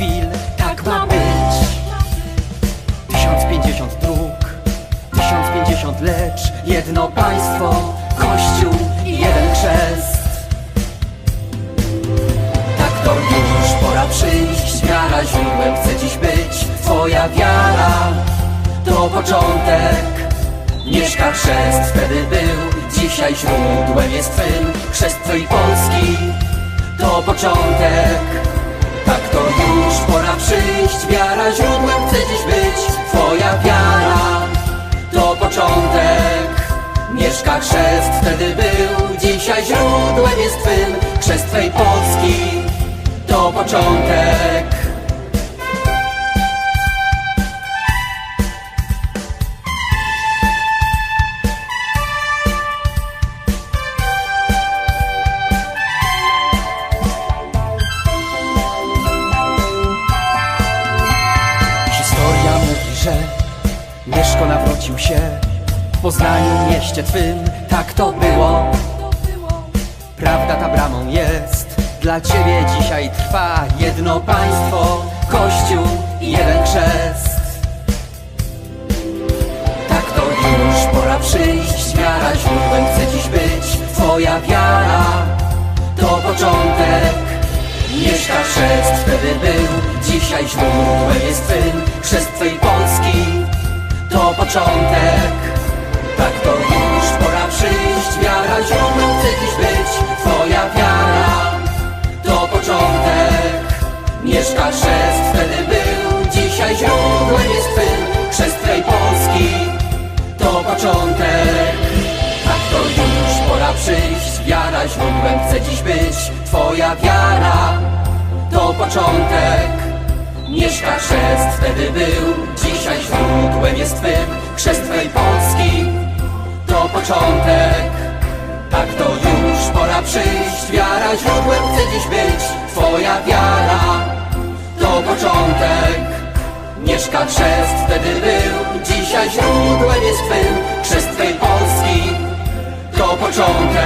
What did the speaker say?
chwil, tak ma być. Tysiąc pięćdziesiąt dróg, tysiąc pięćdziesiąt lecz Jedno państwo, kościół i jeden chrzest. Tak to już pora przyjść, wiara źródłem chce dziś być Twoja wiara to początek. Mieszka chrzest, wtedy był, dzisiaj źródłem jest twym. Chrzest twojej Polski to początek już pora przyjść, wiara źródłem chce dziś być. Twoja wiara to początek. Mieszka chrzest, wtedy był, dzisiaj źródłem jest twym. Chrzest twej Polski to początek Mieszko nawrócił się. W Poznaniu mieście twym Tak to było. Prawda ta bramą jest. Dla ciebie dzisiaj trwa Jedno państwo Kościół i jeden chrzest. Tak to już pora przyjść. Wiara źródłem chce dziś być. Twoja wiara to początek. Mieszka chrzest wtedy był. Dzisiaj źródłem jest twym. Chrzest twej Polski początek. Tak to już pora przyjść Wiara źródłem chce dziś być Twoja wiara. To początek. Mieszka chrzest wtedy był Dzisiaj źródłem jest twym Chrzest twej Polski. To początek. Tak to już pora przyjść, wiara źródłem chce dziś być Twoja wiara. To początek. Mieszka chrzest wtedy był, dzisiaj źródłem jest twym Chrzest twej Polski. To początek. Tak to już pora przyjść, wiara źródłem chce dziś być. Twoja wiara to początek. Mieszka chrzest wtedy był, dzisiaj źródłem jest twym Chrzest twej Polski. To początek